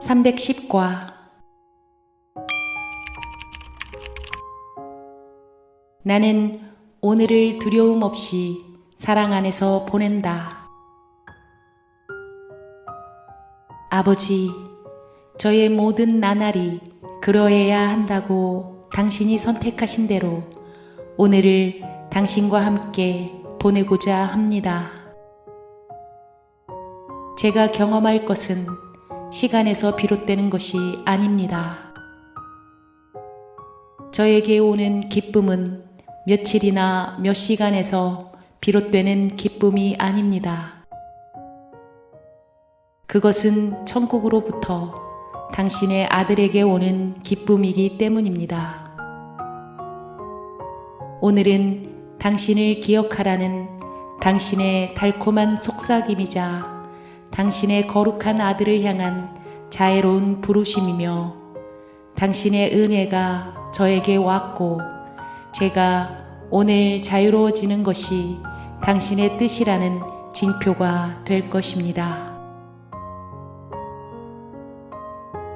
310과 나는 오늘을 두려움 없이 사랑 안에서 보낸다. 아버지, 저의 모든 나날이 그러해야 한다고 당신이 선택하신 대로 오늘을 당신과 함께 보내고자 합니다. 제가 경험할 것은 시간에서 비롯되는 것이 아닙니다. 저에게 오는 기쁨은 며칠이나 몇 시간에서 비롯되는 기쁨이 아닙니다. 그것은 천국으로부터 당신의 아들에게 오는 기쁨이기 때문입니다. 오늘은 당신을 기억하라는 당신의 달콤한 속삭임이자 당신의 거룩한 아들을 향한 자애로운 부르심이며 당신의 은혜가 저에게 왔고 제가 오늘 자유로워지는 것이 당신의 뜻이라는 징표가 될 것입니다.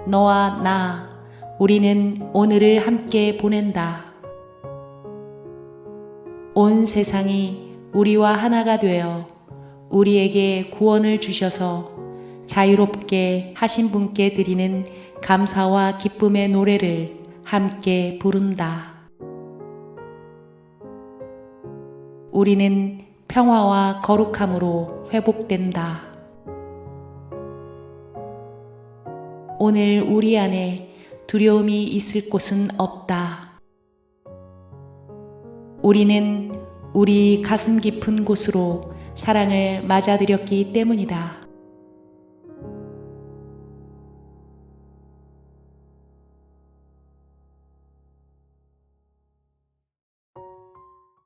너와 나, 우리는 오늘을 함께 보낸다. 온 세상이 우리와 하나가 되어 우리에게 구원을 주셔서 자유롭게 하신 분께 드리는 감사와 기쁨의 노래를 함께 부른다. 우리는 평화와 거룩함으로 회복된다. 오늘 우리 안에 두려움이 있을 곳은 없다. 우리는 우리 가슴 깊은 곳으로 사랑을 맞아들였기 때문이다.